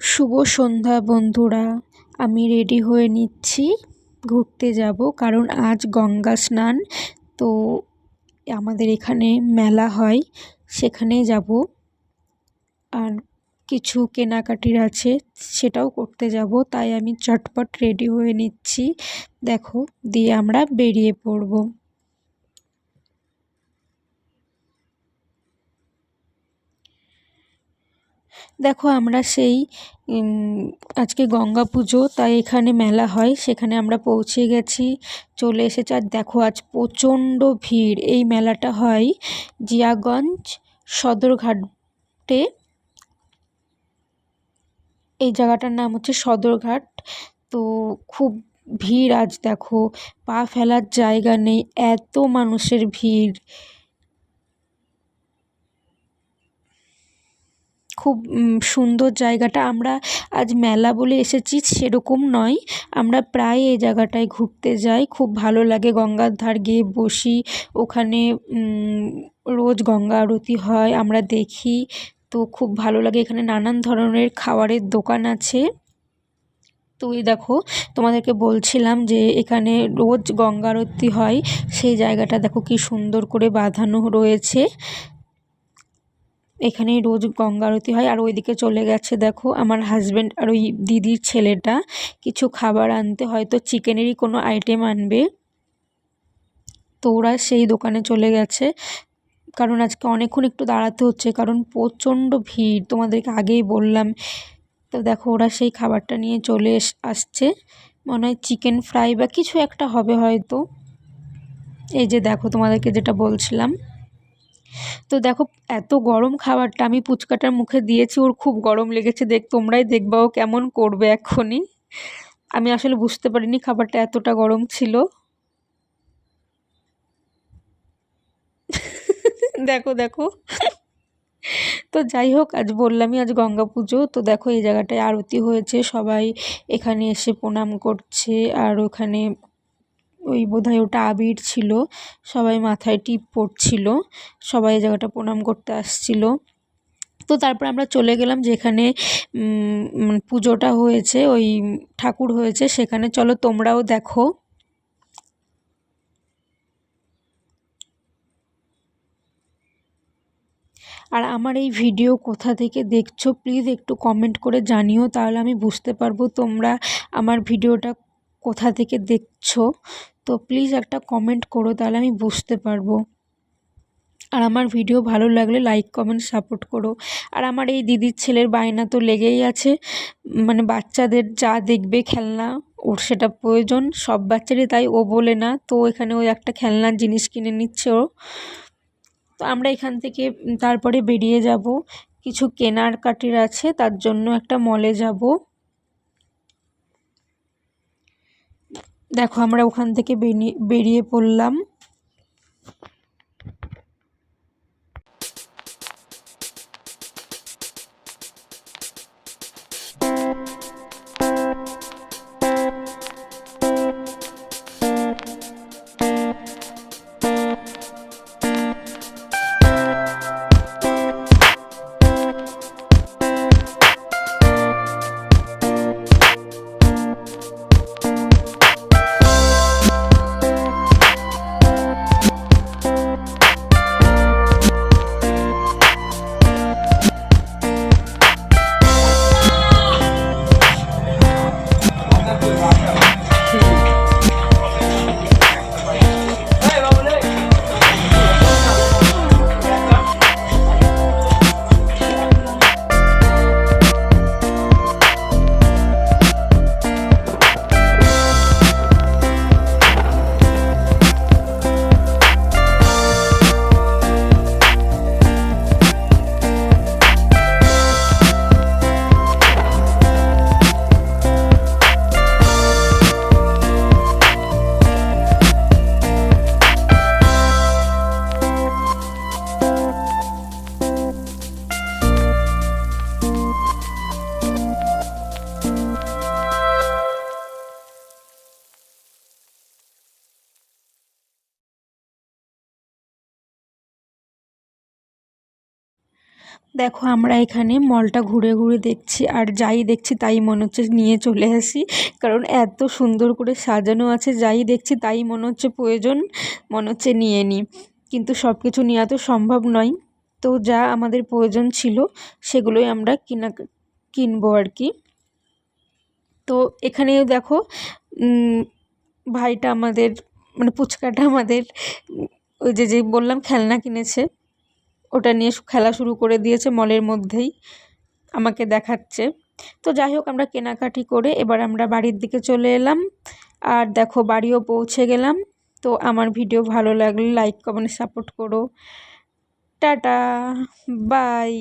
শুভ সন্ধ্যা, বন্ধুরা। আমি রেডি হয়ে নিচ্ছি। ঘুরতে যাব, কারণ আজ গঙ্গা স্নান। তো আমাদের এখানে মেলা হয় সেখানে যাব। আর কিছু কেনাকাটির আছে, সেটাও করতে যাব। তাই আমি চটপট রেডি হয়ে নিচ্ছি। দেখো, দিয়ে আমরা বেরিয়ে পড়ব। দেখো আমরা সেই আজকে গঙ্গা পুজো, তাই এখানে মেলা হয়, সেখানে আমরা পৌঁছে গেছি, চলে এসেছে। আর দেখো আজ প্রচণ্ড ভিড়। এই মেলাটা হয় জিয়াগঞ্জ সদরঘাটে। এই জায়গাটার নাম হচ্ছে সদরঘাট। তো খুব ভিড় আজ, দেখো। পা ফেলার জায়গা নেই, এত মানুষের ভিড়। খুব সুন্দর জায়গাটা। আমরা আজ মেলা বলে এসেছি, সেরকম নয়। আমরা প্রায় এই জায়গাটায় ঘুরতে যাই। খুব ভালো লাগে গঙ্গার ধার গিয়ে বসি। ওখানে রোজ গঙ্গা আরতি হয়, আমরা দেখি। তো খুব ভালো লাগে, এখানে নানান ধরনের খাবারের দোকান আছে। তো এই দেখো, তোমাদেরকে বলছিলাম যে এখানে রোজ গঙ্গা আরতি হয়। সেই জায়গাটা দেখো কি সুন্দর করে বাঁধানো রয়েছে। এখানেই রোজ গঙ্গা আরতি হয়। আর ওইদিকে চলে গেছে দেখো আমার হাজব্যান্ড আর ওই দিদির ছেলেটা। কিছু খাবার আনতে হয়তো চিকেনেরই কোনো আইটেম আনবে। তো ওরা সেই দোকানে চলে গেছে। কারণ আজকে অনেকক্ষণ একটু দাঁড়াতে হচ্ছে, কারণ প্রচণ্ড ভিড়। তোমাদেরকে আগেই বললাম। তো দেখো ওরা সেই খাবারটা নিয়ে চলে আসছে। মনে হয় চিকেন ফ্রাই বা কিছু একটা হবে হয়তো। এই যে দেখো তোমাদেরকে যেটা বলছিলাম। তো দেখো, এত গরম খাবারটা আমি পুচকাটার মুখে দিয়েছি, ওর খুব গরম লেগেছে। দেখ, তোমরাই দেখবা ও কেমন করবে এক্ষুনি। আমি আসলে বুঝতে পারিনি খাবারটা এতটা গরম ছিল। দেখো দেখো। তো যাই হোক, আজ বললামই, আজ গঙ্গা পুজো। তো দেখো, এই জায়গাটায় আরতি হয়েছে, সবাই এখানে এসে প্রণাম করছে, আর ওখানে ওই বোধহয় ওটা আবির ছিল। সবাই মাথায় টিপ পড়ছিল। সবাই জায়গাটা প্রণাম করতে আসছিল। তো তারপর আমরা চলে গেলাম যেখানে পুজোটা হয়েছে, ওই ঠাকুর হয়েছে সেখানে। চলো তোমরাও দেখো। আর আমার এই ভিডিও কোথা থেকে দেখছ, প্লিজ একটু কমেন্ট করে জানিও, তাহলে আমি বুঝতে পারব তোমরা আমার ভিডিওটা কোথা থেকে দেখছ? তো প্লিজ একটা কমেন্ট করো, তাহলে আমি বুঝতে পারব। আর আমার ভিডিও ভালো লাগলে লাইক কমেন্ট সাপোর্ট করো। আর আমার এই দিদির ছেলের বায়না তো লেগেই আছে। মানে বাচ্চাদের যা দেখবে খেলনা, ওর সেটা প্রয়োজন। সব বাচ্চারই তাই ও বলে না, তো এখানে ওই একটা খেলনার জিনিস কিনে নিচ্ছে ও। তো আমরা এখান থেকে তারপরে বেরিয়ে যাব। কিছু কেনার কাটির আছে, তার জন্য একটা মলে যাব। দেখো আমরা ওখান থেকে বেরিয়ে বেরিয়ে পড়লাম। দেখো, আমরা এখানে মলটা ঘুরে ঘুরে দেখছি, আর যাই দেখছি তাই মনে হচ্ছে নিয়ে চলে আসি। কারণ এত সুন্দর করে সাজানো আছে, যাই দেখছি তাই মনে হচ্ছে প্রয়োজন, মনে হচ্ছে নিয়ে নিই। কিন্তু সব কিছু নেওয়া তো সম্ভব নয়। তো যা আমাদের প্রয়োজন ছিল, সেগুলোই আমরা কিনা, কিনবো আর কি। তো এখানেও দেখো ভাইটা আমাদের মানে পুচকাটা আমাদের, ওই যে যে বললাম, খেলনা কিনেছে। ওটা নিয়ে খেলা শুরু করে দিয়েছে মলের মধ্যেই, আমাকে দেখাচ্ছে। তো যাই হোক, আমরা কেনাকাটি করে এবার আমরা বাড়ির দিকে চলে এলাম। আর দেখো, বাড়িও পৌঁছে গেলাম। তো আমার ভিডিও ভালো লাগলে লাইক কমেন্ট সাপোর্ট করো। Tata bye